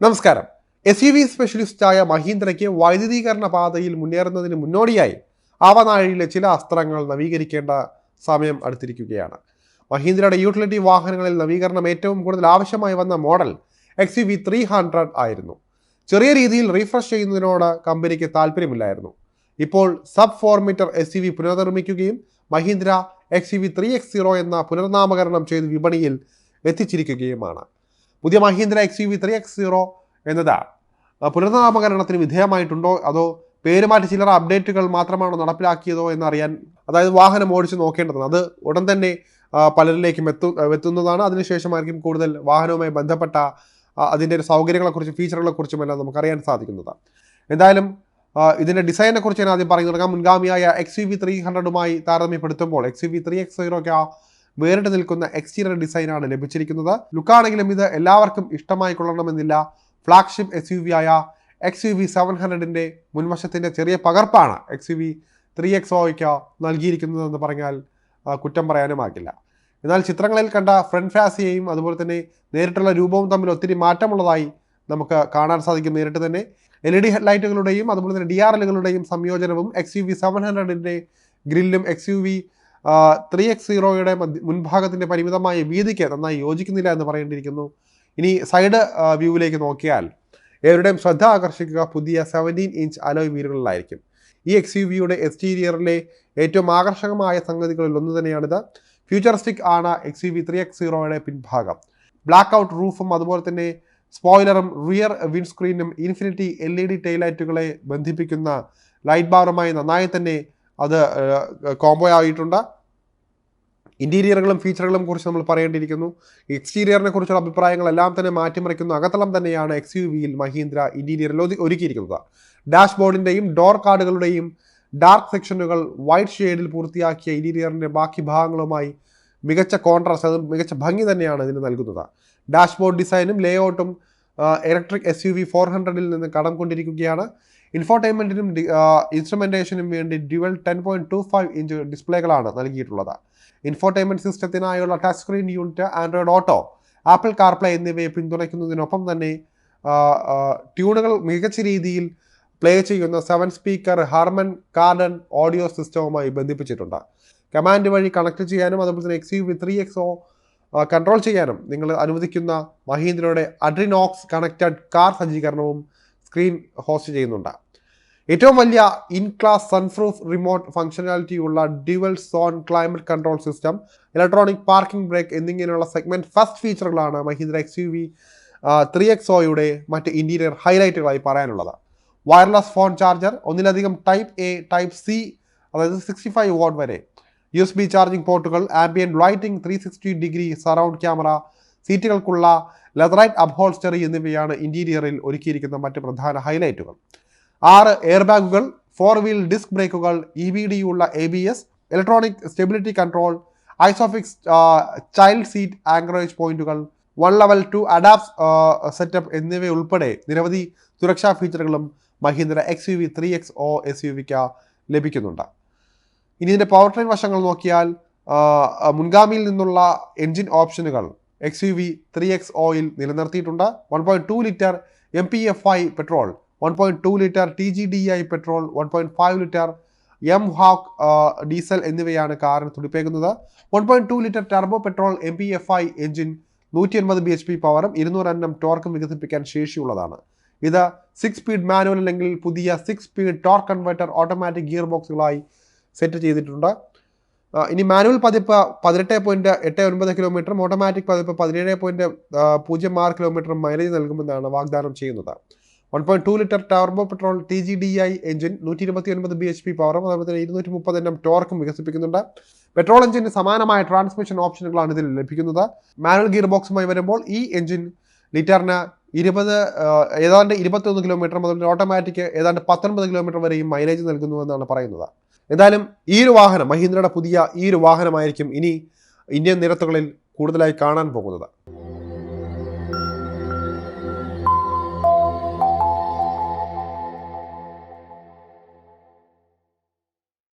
നമസ്കാരം. S U V സ്പെഷ്യലിസ്റ്റായ മഹീന്ദ്രയ്ക്ക് വൈദ്യുതീകരണ പാതയിൽ മുന്നേറുന്നതിന് മുന്നോടിയായി ആവനാഴിയിലെ ചില അസ്ത്രങ്ങൾ നവീകരിക്കേണ്ട സമയം അടുത്തിരിക്കുകയാണ്. മഹീന്ദ്രയുടെ യൂട്ടിലിറ്റി വാഹനങ്ങളിൽ നവീകരണം ഏറ്റവും കൂടുതൽ ആവശ്യമായി വന്ന model X U V three hundred ആയിരുന്നു. ചെറിയ രീതിയിൽ റീഫ്രഷ് ചെയ്യുന്നതിനോട് കമ്പനിക്ക് താല്പര്യമില്ലായിരുന്നു. ഇപ്പോൾ sub four meter S U V പുനർനിർമ്മിക്കുകയും Mahindra X U V three X zero എന്ന പുനർനാമകരണം ചെയ്ത് വിപണിയിൽ എത്തിച്ചിരിക്കുകയുമാണ്. പുതിയ Mahindra X U V three X zero എന്നത് പുനർനാമകരണത്തിന് വിധേയമായിട്ടുണ്ടോ? അതോ പേരുമാറ്റി ചിലർ അപ്ഡേറ്റുകൾ മാത്രമാണോ നടപ്പിലാക്കിയതോ എന്നറിയാൻ അതായത് വാഹനം ഓടിച്ച് നോക്കേണ്ടതാണ്. അത് ഉടൻ തന്നെ പലരിലേക്കും എത്തു എത്തുന്നതാണ്. അതിനുശേഷമായിരിക്കും കൂടുതൽ വാഹനവുമായി ബന്ധപ്പെട്ട അതിന്റെ സൗകര്യങ്ങളെക്കുറിച്ചും ഫീച്ചറുകളെക്കുറിച്ചും എല്ലാം നമുക്കറിയാൻ സാധിക്കുന്നത് എന്തായാലും ഇതിന്റെ ഡിസൈനെ കുറിച്ച് ഞാൻ ആദ്യം പറഞ്ഞു തുടങ്ങാം. മുൻഗാമിയായ എക്സ് വി ത്രീ ഹൺഡ്രഡുമായി താരതമ്യപ്പെടുത്തുമ്പോൾ എക്സ് വി ത്രീ എക്സ് സീറോയ്ക്ക് വേറിട്ട് നിൽക്കുന്ന എക്സ്റ്റീരിയർ ഡിസൈനാണ് ലഭിച്ചിരിക്കുന്നത്. ലുക്കാണെങ്കിലും ഇത് എല്ലാവർക്കും ഇഷ്ടമായി കൊള്ളണമെന്നില്ല ഫ്ലാഗ്ഷിപ്പ് എസ് യു വി ആയ എക്സ് യു വി സെവൻ ഹൺഡ്രഡിന്റെ മുൻവശത്തിന്റെ ചെറിയ പകർപ്പാണ് X U V three X ഒയ്ക്ക് നൽകിയിരിക്കുന്നതെന്ന് പറഞ്ഞാൽ കുറ്റം കുറ്റം പറയാനുമാകില്ല. എന്നാൽ ചിത്രങ്ങളിൽ കണ്ട ഫ്രണ്ട് ഫാസിയെയും അതുപോലെ തന്നെ നേരിട്ടുള്ള രൂപവും തമ്മിൽ ഒത്തിരി മാറ്റമുള്ളതായി നമുക്ക് കാണാൻ സാധിക്കും നേരിട്ട് തന്നെ. എൽ ഇ ഡി ഹെഡ്ലൈറ്റുകളുടെയും അതുപോലെ തന്നെ ഡി ആർ എല്ലുകളുടെയും സംയോജനവും എക്സ് യു വി സെവൻ ഹൺഡ്രഡിന്റെ ഗ്രില്ലും X U V three X സീറോയുടെ മുൻഭാഗത്തിന്റെ പരിമിതമായ വീതിക്ക് നന്നായി യോജിക്കുന്നില്ല എന്ന് പറയേണ്ടിയിരിക്കുന്നു. ഇനി സൈഡ് വ്യൂവിലേക്ക് നോക്കിയാൽ ഏവരുടെയും ശ്രദ്ധ ആകർഷിക്കുക പുതിയ സെവന്റീൻ ഇഞ്ച് അലോയ് വീലുകളിലായിരിക്കും ഈ എക്സ് യു വിയുടെ എക്സ്റ്റീരിയറിലെ ഏറ്റവും ആകർഷകമായ സംഗതികളിൽ ഒന്ന് തന്നെയാണിത്. ഫ്യൂച്ചറിസ്റ്റിക് ആണ് X U V three X സീറോയുടെ പിൻഭാഗം. ബ്ലാക്ക് ഔട്ട് റൂഫും അതുപോലെ തന്നെ സ്പോയിലറും റിയർ വിൻസ്ക്രീനും ഇൻഫിനിറ്റി എൽ ഇ ഡി ടൈലൈറ്റുകളെ ബന്ധിപ്പിക്കുന്ന ലൈറ്റ് ബാറുമായി നന്നായി തന്നെ അത് കോംബോ ആയിട്ടുണ്ട്. ഇന്റീരിയറുകളും ഫീച്ചറുകളും കുറിച്ച് നമ്മൾ പറയേണ്ടിയിരിക്കുന്നു. എക്സ്റ്റീരിയറിനെ കുറിച്ചുള്ള അഭിപ്രായങ്ങളെല്ലാം തന്നെ മാറ്റിമറിക്കുന്നു. അകത്തളം തന്നെയാണ് എക്സ് യു വിയിൽ മഹീന്ദ്ര ഇന്റീരിയറിൽ ഒരുക്കിയിരിക്കുന്നത്. ഡാഷ്ബോർഡിന്റെയും ഡോർ കാർഡുകളുടെയും ഡാർക്ക് സെക്ഷനുകൾ വൈറ്റ് ഷെയ്ഡിൽ പൂർത്തിയാക്കിയ ഇന്റീരിയറിന്റെ ബാക്കി ഭാഗങ്ങളുമായി മികച്ച കോൺട്രാസ്റ്റ് അത് മികച്ച ഭംഗി തന്നെയാണ് ഇതിന് നൽകുന്നത്. ഡാഷ്ബോർഡ് ഡിസൈനും ലേഔട്ടും electric S U V four ഹൺഡ്രഡിൽ നിന്ന് കടം കൊണ്ടിരിക്കുകയാണ് ഇൻഫോർടൈൻമെന്റിനും ഇൻസ്ട്രുമെന്റേഷനും വേണ്ടി dual ten point two five inch ഡിസ്പ്ലേകളാണ് നൽകിയിട്ടുള്ളത്. Infotainment സിസ്റ്റത്തിനായുള്ള touch screen unit Android Auto Apple CarPlay എന്നിവയെ പിന്തുണയ്ക്കുന്നതിനൊപ്പം തന്നെ ട്യൂണുകൾ മികച്ച രീതിയിൽ പ്ലേ ചെയ്യുന്ന seven speaker Harman Kardon audio സിസ്റ്റവുമായി ബന്ധിപ്പിച്ചിട്ടുണ്ട്. കമാൻഡ് വഴി കണക്ട് ചെയ്യാനും അതുപോലെ തന്നെ X U V three X control ചെയ്യാനും നിങ്ങൾ അനുവദിക്കുന്ന മഹീന്ദ്രയുടെ അഡ്രിനോക്സ് കണക്റ്റഡ് കാർ സജ്ജീകരണവും സ്ക്രീൻ ഹോസ്റ്റ് ചെയ്യുന്നുണ്ട്. ഏറ്റവും വലിയ in class sunroof remote functionality ഉള്ള dual zone climate control system electronic parking brake എന്നിങ്ങനെയുള്ള segment first ഫീച്ചറുകളാണ് Mahindra X U V three X ഒയുടെ മറ്റ് ഇന്റീരിയർ ഹൈലൈറ്റുകളായി പറയാനുള്ളത്. വയർലെസ് ഫോൺ ചാർജർ ഒന്നിലധികം ടൈപ്പ് എ ടൈപ്പ് സി അതായത് സിക്സ്റ്റി ഫൈവ് വാട്ട് വരെ. U S B charging പോർട്ടുകൾ ambient lighting three sixty degree surround camera സീറ്റുകൾക്കുള്ള leatherette upholstery എന്നിവയാണ് ഇന്റീരിയറിൽ ഒരുക്കിയിരിക്കുന്ന മറ്റ് പ്രധാന ഹൈലൈറ്റുകൾ ആറ് എയർ ബാഗുകൾ ഫോർ വീൽ ഡിസ്ക് ബ്രേക്കുകൾ ഇ വി ഡി ഉള്ള A B S electronic stability control Isofix child seat anchorage പോയിന്റുകൾ one level two ADAS setup എന്നിവയുൾപ്പെടെ നിരവധി സുരക്ഷാ ഫീച്ചറുകളും Mahindra X U V three X O S U വിക്ക് ലഭിക്കുന്നുണ്ട്. ഇനി ഇതിന്റെ പവർ ട്രെയിൻ വശങ്ങൾ നോക്കിയാൽ മുൻഗാമിയിൽ നിന്നുള്ള എൻജിൻ ഓപ്ഷനുകൾ X U V three X oil നിലനിർത്തിയിട്ടുണ്ട്. One point two litre M P F I petrol one point two litre T G D I petrol one point five litre M Hawk diesel എന്നിവയാണ് കാറിന് തുടിപ്പേക്കുന്നത് one point two litre turbo petrol M P F I engine നൂറ്റി എൺപത് B H P പവറും ഇരുന്നൂറ് എണ്ണം ടോർക്കും വികസിപ്പിക്കാൻ ശേഷിയുള്ളതാണ്. ഇത് six speed manual അല്ലെങ്കിൽ പുതിയ six speed torque converter automatic gear ബോക്സുകളായി set ചെയ്തിട്ടുണ്ട്? ഇനി മാനുവൽ പതിപ്പ് പതിനെട്ട് പോയിന്റ് എട്ട് ഒൻപത് കിലോമീറ്ററും ഓട്ടോമാറ്റിക് പതിപ്പ് പതിനേഴ് പോയിന്റ് പൂജ്യം ആറ് കിലോമീറ്ററും മൈലേജ് നൽകുമെന്നാണ് വാഗ്ദാനം ചെയ്യുന്നത്. One point two litre turbo petrol T G D I engine നൂറ്റി ഇരുപത്തി ഒൻപത് ബി എച്ച് പി പവറും അതുപോലെ തന്നെ ഇരുന്നൂറ്റി മുപ്പത് എണ്ണം ടോർക്കും വികസിപ്പിക്കുന്നുണ്ട്. പെട്രോൾ എഞ്ചിന് സമാനമായ ട്രാൻസ്മിഷൻ ഓപ്ഷനുകളാണ് ഇതിൽ ലഭിക്കുന്നത്. മാനുവൽ ഗിയർ ബോക്സുമായി വരുമ്പോൾ ഈ എഞ്ചിൻ ലിറ്ററിന് ഇരുപത് ഏതാണ്ട് ഇരുപത്തൊന്ന് കിലോമീറ്റർ അതുപോലെ ഓട്ടോമാറ്റിക് ഏതാണ്ട് പത്തൊൻപത് കിലോമീറ്റർ വരെയും മൈലേജ് നൽകുന്നുവെന്നാണ് പറയുന്നത്. എന്തായാലും ഈ ഒരു വാഹനം മഹീന്ദ്രയുടെ പുതിയ ഈ ഒരു വാഹനമായിരിക്കും ഇനി ഇന്ത്യൻ നിരത്തുകളിൽ കൂടുതലായി കാണാൻ പോകുന്നത്.